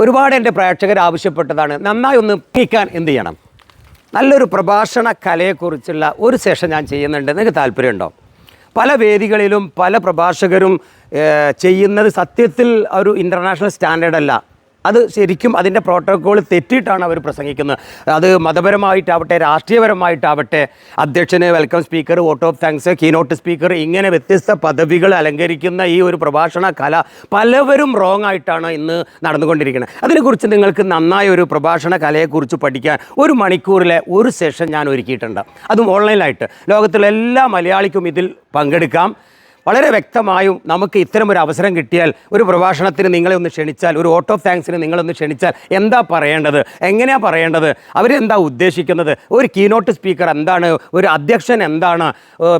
ഒരുപാട് എന്റെ പ്രേക്ഷകർ ആവശ്യപ്പെട്ടതാണ്. നന്നായി ഒന്ന് പിക്കാൻ എന്ത് ചെയ്യണം? നല്ലൊരു പ്രഭാഷണ കലയെക്കുറിച്ചുള്ള ഒരു സെഷൻ ഞാൻ ചെയ്യുന്നുണ്ട്. നിങ്ങൾക്ക് താല്പര്യമുണ്ടോ? പല വേദികളിലും പല പ്രഭാഷകരും ചെയ്യുന്നത് സത്യത്തിൽ ഒരു ഇന്റർനാഷണൽ സ്റ്റാൻഡേർഡ് അല്ല. അത് ശരിക്കും അതിന്റെ പ്രോട്ടോക്കോൾ തെറ്റിയിട്ടാണ് അവർ പ്രസംഗിക്കുന്നത്. അത് മതപരമായിട്ടാവട്ടെ രാഷ്ട്രീയപരമായിട്ടാവട്ടെ അധ്യക്ഷന് welcome speaker vote of thanks keynote speaker ഇങ്ങനെ വ്യത്യസ്ത പദവികൾ അലങ്കരിക്കുന്ന ഈ ഒരു പ്രഭാഷണ കല പലവരും റോങ് ആയിട്ടാണ് ഇന്ന് നടന്നുകൊണ്ടിരിക്കുന്നത്. അതിനെക്കുറിച്ച് നിങ്ങൾക്ക് നന്നായ ഒരു പ്രഭാഷണ കലയെക്കുറിച്ച് പഠിക്കാൻ ഒരു മണിക്കൂറിലെ ഒരു സെഷൻ ഞാൻ ഒരുക്കിയിട്ടുണ്ട്. അതും ഓൺലൈനായിട്ട് ലോകത്തിലെ എല്ലാ മലയാളിക്കും ഇതിൽ പങ്കെടുക്കാം. വളരെ വ്യക്തമായും നമുക്ക് ഇത്തരം ഒരു അവസരം കിട്ടിയാൽ ഒരു പ്രഭാഷണത്തിന് നിങ്ങളെ ഒന്ന് ക്ഷണിച്ചാൽ ഒരു ഓട്ട് ഓഫ് താങ്ക്സിന് നിങ്ങളൊന്ന് ക്ഷണിച്ചാൽ എന്താ പറയേണ്ടത്? എങ്ങനെയാണ് പറയേണ്ടത്? അവരെന്താ ഉദ്ദേശിക്കുന്നത്? ഒരു കീനോട്ട് സ്പീക്കർ എന്താണ്? ഒരു അധ്യക്ഷൻ എന്താണ്?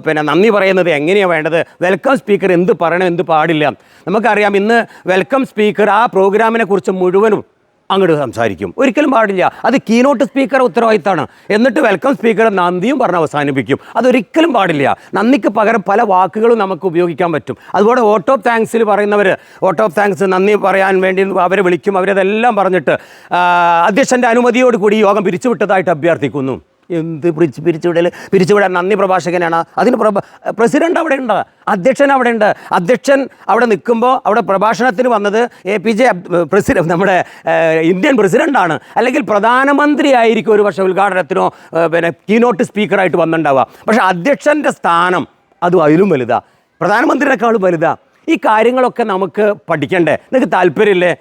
പിന്നെ നന്ദി പറയുന്നത് എങ്ങനെയാണ് വേണ്ടത്? വെൽക്കം സ്പീക്കർ എന്ത് പറയണം? എന്ത് പാടില്ല? നമുക്കറിയാം ഇന്ന് വെൽക്കം സ്പീക്കർ ആ പ്രോഗ്രാമിനെ കുറിച്ച് മുഴുവനും അങ്ങോട്ട് സംസാരിക്കും. ഒരിക്കലും പാടില്ല. അത് കീനോട്ട് സ്പീക്കർ ഉത്തരവാദിത്തമാണ് എന്നിട്ട് വെൽക്കം സ്പീക്കർ നന്ദിയും പറഞ്ഞ് അവസാനിപ്പിക്കും. അതൊരിക്കലും പാടില്ല. നന്ദിക്ക് പകരം പല വാക്കുകളും നമുക്ക് ഉപയോഗിക്കാൻ പറ്റും. അതുപോലെ ഓട്ടോ താങ്ക്സിൽ പറയുന്നവർ ഓട്ടോ ഓഫ് താങ്ക്സ് നന്ദി പറയാൻ വേണ്ടി അവരെ വിളിക്കും. അവരതെല്ലാം പറഞ്ഞിട്ട് അധ്യക്ഷന്റെ അനുമതിയോട് കൂടി ഈ യോഗം പിരിച്ചുവിട്ടതായിട്ട് അഭ്യർത്ഥിക്കുന്നു. എന്ത് പിരിച്ച് പിരിച്ചുവിടൽ പിരിച്ചുവിടാൻ നന്ദി പ്രഭാഷകനാണ്. അതിന് പ്രഭ പ്രസിഡന്റ് അവിടെ ഉണ്ട് അധ്യക്ഷൻ അവിടെ ഉണ്ട് അധ്യക്ഷൻ അവിടെ നിൽക്കുമ്പോൾ അവിടെ പ്രഭാഷണത്തിന് വന്നത് എ പി ജെ പ്രസിഡന്റ് നമ്മുടെ ഇന്ത്യൻ പ്രസിഡന്റാണ്. അല്ലെങ്കിൽ പ്രധാനമന്ത്രി ആയിരിക്കും ഒരു പക്ഷേ ഉദ്ഘാടനത്തിനോ പിന്നെ കീനോട്ട് സ്പീക്കറായിട്ട് വന്നിട്ടുണ്ടാവുക. പക്ഷേ അധ്യക്ഷന്റെ സ്ഥാനം അതും അതിലും വലുതാ. പ്രധാനമന്ത്രിയെക്കാളും വലുതാ. ഈ കാര്യങ്ങളൊക്കെ നമുക്ക് പഠിക്കണ്ടേ? നിങ്ങൾക്ക് താല്പര്യമില്ലേ?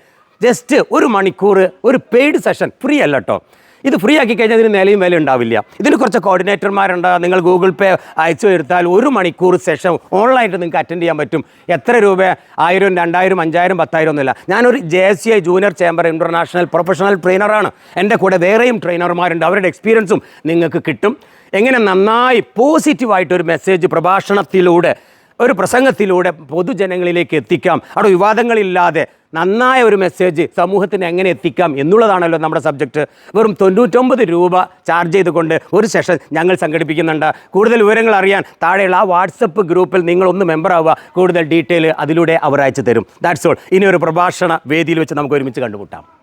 ജസ്റ്റ് ഒരു മണിക്കൂർ ഒരു പെയ്ഡ് സെഷൻ ഫ്രീ അല്ല കേട്ടോ ഇത് ഫ്രീ ആക്കി കഴിഞ്ഞാൽ ഇതിന് നിലയും വില ഉണ്ടാവില്ല. ഇതിന് കുറച്ച് കോർഡിനേറ്റർമാരുണ്ട് നിങ്ങൾ ഗൂഗിൾ പേ അയച്ചു വരുത്താൽ ഒരു മണിക്കൂർ സെഷൻ ഓൺലൈനായിട്ട് നിങ്ങൾക്ക് അറ്റൻഡ് ചെയ്യാൻ പറ്റും. എത്ര രൂപ? ആയിരം രണ്ടായിരം അഞ്ചായിരം പത്തായിരം ഒന്നുമില്ല. ഞാനൊരു J C I junior chamber international professional ട്രെയിനറാണ് എന്റെ കൂടെ വേറെയും ട്രെയിനർമാരുണ്ട് അവരുടെ എക്സ്പീരിയൻസും നിങ്ങൾക്ക് കിട്ടും. എങ്ങനെ നന്നായി പോസിറ്റീവായിട്ടൊരു മെസ്സേജ് പ്രഭാഷണത്തിലൂടെ ഒരു പ്രസംഗത്തിലൂടെ പൊതുജനങ്ങളിലേക്ക് എത്തിക്കാം. അവിടെ വിവാദങ്ങളില്ലാതെ നന്നായ ഒരു മെസ്സേജ് സമൂഹത്തിന് എങ്ങനെ എത്തിക്കാം എന്നുള്ളതാണല്ലോ നമ്മുടെ സബ്ജക്റ്റ് വെറും തൊണ്ണൂറ്റൊമ്പത് രൂപ ചാർജ് ചെയ്തുകൊണ്ട് ഒരു സെഷൻ ഞങ്ങൾ സംഘടിപ്പിക്കുന്നുണ്ട്. കൂടുതൽ വിവരങ്ങൾ അറിയാൻ താഴെയുള്ള ആ വാട്സപ്പ് ഗ്രൂപ്പിൽ നിങ്ങളൊന്ന് മെമ്പറാവുക കൂടുതൽ ഡീറ്റെയിൽ അതിലൂടെ അവർ അയച്ചു തരും. ദാറ്റ്സ് ഓൾ ഇനി ഒരു പ്രഭാഷണ വേദിയിൽ വെച്ച് നമുക്ക് ഒരുമിച്ച് കണ്ടുമുട്ടാം.